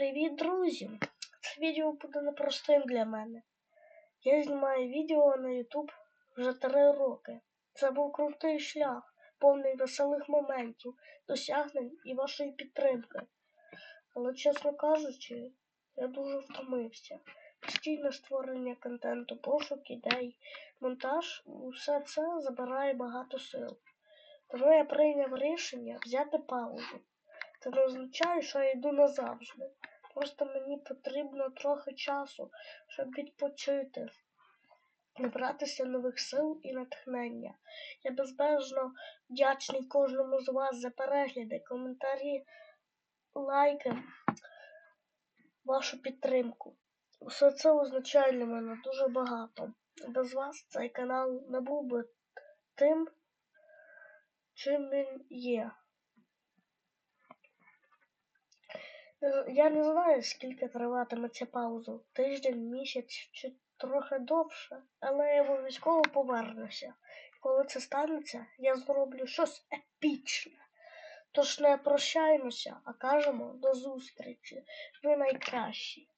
Привіт, друзі! Це відео буде непростим для мене. Я знімаю відео на YouTube вже три роки. Це був крутий шлях, повний веселих моментів, досягнень і вашої підтримки. Але, чесно кажучи, я дуже втомився. Постійне створення контенту, пошук ідей, монтаж усе це забирає багато сил. Тому я прийняв рішення взяти паузу. Це не означає, що я йду назавжди. Просто мені потрібно трохи часу, щоб відпочити, набратися нових сил і натхнення. Я безбежно вдячний кожному з вас за перегляди, коментарі, лайки, вашу підтримку. Усе це означає для мене дуже багато. Без вас цей канал не був би тим, чим він є. Я не знаю, скільки триватиме ця пауза. Тиждень, місяць чи трохи довше, але я обов'язково повернуся. Коли це станеться, я зроблю щось епічне. Тож не прощаємося, а кажемо до зустрічі. Ви найкращі.